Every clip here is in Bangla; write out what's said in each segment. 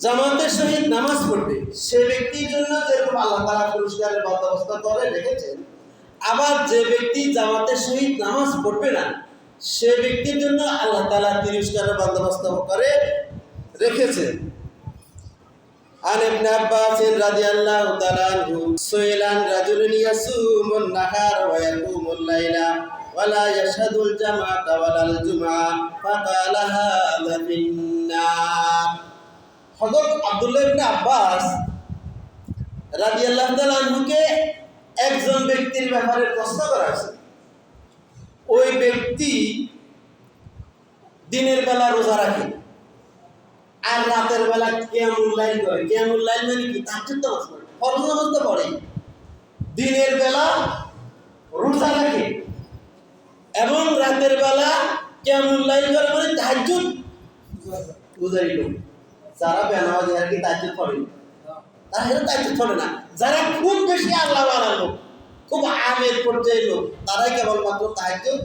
জামাতের সহিত নামাজ পড়বে সে ব্যক্তির জন্য যেরকম আল্লাহ তালা পুরস্কারের বন্দোবস্ত করে রেখেছেন আবার যে ব্যক্তি জামাতের সহিত নামাজ পড়বে না সে ব্যক্তির জন্য আল্লাহ তালা পুরস্কারের বন্দোবস্ত করে রেখেছেন عن ابن عباس رضي الله تعالى عنه سئل عن رجل يصوم النهار ويقوم الليل ولا يشهد الجماعة ولا الجمعة فقال هذا في হজরত আবদুল্লাহ ইবনে আব্বাস রাজি আল্লাহ একজন ব্যক্তির ব্যাপারে প্রশ্ন করা হয়েছে। ওই ব্যক্তি দিনের বেলা রোজা রাখে আর রাতের বেলা কেমুল্লাইন করে লাইন মানে কি? তার চিন্তা পড়ে ফরজ নামাজ তো পড়ে। দিনের বেলা রোজা রাখে এবং রাতের বেলা কেমুল্লাইন করে মানে তাহাজ্জুদ। বুঝাইল যারা বেনামাজ আর কি তাহাজ্জুদ পড়ে তারা এটা তাহাজ্জুদ পড়ে না। যারা খুব বেশি আল্লাহ বানালো খুব আমের পর্যায়ে লোক, তারাই কেবলমাত্র তাহাজ্জুদ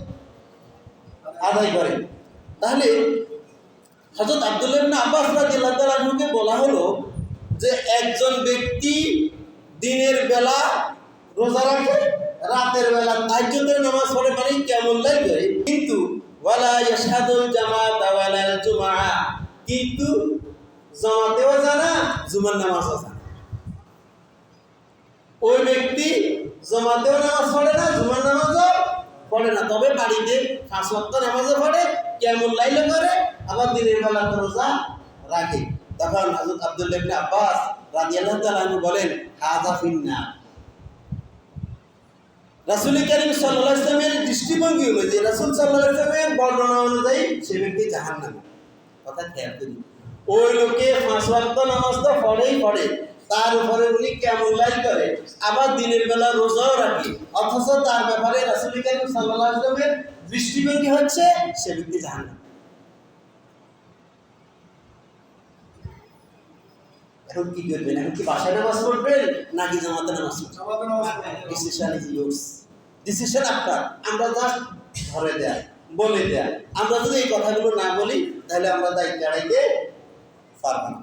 আদায় করে। তাহলে হযরত আব্দুল্লাহ আব্বাস তাআলা বলা হলো যে, একজন ব্যক্তি দিনের বেলা রোজা রাখে, রাতের বেলা তাজ্জুদের নামাজ পড়ে মানে কেমন লাগবে? কিন্তু ওয়ালা ইয়াশহাদুল জামাত ওয়ালা জুমআ। কিন্তু জামাতেও জানা, জুমার নামাজও জানা। ওই ব্যক্তি জমাতেও নামাজ পড়ে না, জুমার নামাজও পড়ে না। তবে বাড়িতে পাঁচ নামাজও পড়ে, কেমন লাইলে করে, আবার দিনের বেলা রোজা রাখে। তখন হযরত আব্দুল্লাহ ইবনে আব্বাস রাদিয়াল্লাহু বলেন, হাযা ফিন্না রাসূল করিম সাল্লাল্লাহু আলাইহি ওয়াসাল্লামের দৃষ্টিভঙ্গি অনুযায়ী, রাসূল সাল্লাল্লাহু আলাইহি ওয়াসাল্লামের বর্ণনা অনুযায়ী সে ব্যক্তি জাহান্নামী। কথা খেয়াল করি ওই লোকে পাঁচ ওয়াক্ত নামাজ তো পড়েই পড়ে। তার উপরে উনি কেমন লাইন করে? আবার দিনের বেলা রোজাও রাখে। অথচ তার ব্যাপারে রাসূল করিম দৃষ্টিভঙ্গি হচ্ছে সে ব্যক্তি জাহান্নামী। এখন কি করবেন? এখন কি বাসায় নামাজ পড়বেন নাকি জামাতে নামাজ ডিসিশন ইজ ডিসিশন আপনার। আমরা জাস্ট ধরে দেয় বলে দেয়। আমরা যদি এই কথাগুলো না বলি তাহলে আমরা দায়িত্ব এড়াইতে পারব না